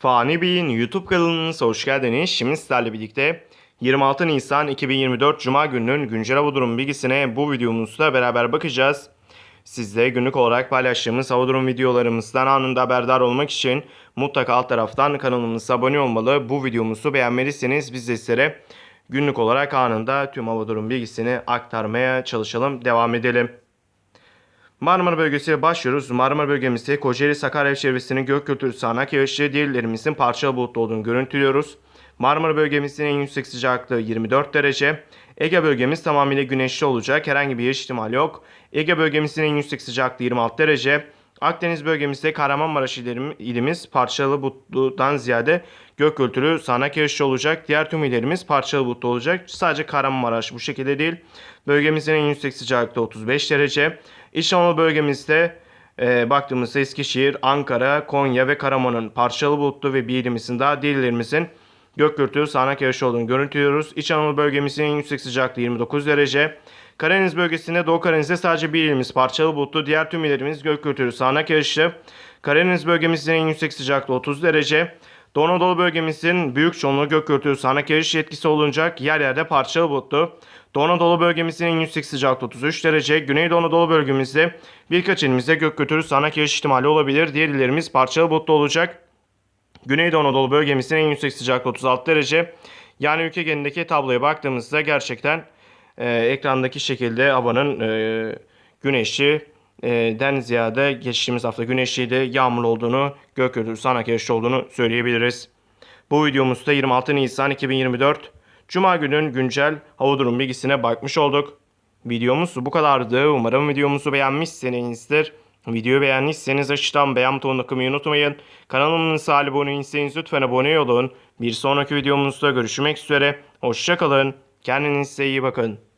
Fani Bey'in YouTube kanalınıza hoş geldiniz. Şimdi sizlerle birlikte 26 Nisan 2024 Cuma gününün güncel hava durumu bilgisine bu videomuzda beraber bakacağız. Siz de günlük olarak paylaştığımız hava durum videolarımızdan anında haberdar olmak için mutlaka alt taraftan kanalımıza abone olmalı. Bu videomuzu beğenmeliyseniz biz de sizlere günlük olarak anında tüm hava durum bilgisini aktarmaya çalışalım. Devam edelim. Marmara bölgesiyle başlıyoruz. Marmara bölgemizde Kocaeli Sakarya çevresinin gök gürültülü sağanak yağışlı diğer illerimizin parçalı bulutlu olduğunu görüntülüyoruz. Marmara bölgemizin en yüksek sıcaklığı 24 derece. Ege bölgemiz tamamıyla güneşli olacak. Herhangi bir yağış ihtimali yok. Ege bölgemizin en yüksek sıcaklığı 26 derece. Akdeniz bölgemizde Kahramanmaraş ilimiz parçalı bulutludan ziyade gök gürültülü sağanak yağışlı olacak. Diğer tüm illerimiz parçalı bulutlu olacak. Sadece Kahramanmaraş bu şekilde değil. Bölgemizin en yüksek sıcaklığı 35 derece. İç Anadolu bölgemizde e, baktığımızda Eskişehir, Ankara, Konya ve Karaman'ın parçalı bulutlu ve bir ilimizin daha diğer illerimizin gök gürültülü sağanak yağış olduğunu görüntülüyoruz. İç Anadolu bölgemizin en yüksek sıcaklığı 29 derece. Karadeniz bölgesinde Doğu Karadeniz'de sadece bir ilimiz parçalı bulutlu, diğer tüm illerimiz gök gürültülü sağanak yağışlı. Karadeniz bölgemizin en yüksek sıcaklığı 30 derece. Doğu Anadolu bölgemizin büyük çoğunluğu gök gürültülü sağanak yağış etkisi olacak. Yer yerde parçalı bulutlu. Doğu Anadolu bölgemizin en yüksek sıcaklığı 33 derece. Güneydoğu Anadolu bölgemizde birkaç ilimizde gök gürültülü sağanak yağış ihtimali olabilir. Diğer illerimiz parçalı bulutlu olacak. Güneydoğu Anadolu bölgemizin en yüksek sıcaklığı 36 derece. Yani ülke genelindeki tabloya baktığımızda gerçekten e, ekrandaki şekilde havanın e, güneşli e, den ziyade geçtiğimiz hafta güneşliydi, yağmurlu olduğunu, gök gürültülü sağanak yağış olduğunu söyleyebiliriz. Bu videomuzda 26 Nisan 2024 Cuma günün güncel hava durum bilgisine bakmış olduk. Videomuz bu kadardı. Umarım videomuzu beğenmişsinizdir. Videoyu beğendiyseniz aşağıdan beğen butonuna tıklamayı unutmayın. Kanalımıza abone değilseniz lütfen abone olun. Bir sonraki videomuzda görüşmek üzere. Hoşçakalın. Kendinize iyi bakın.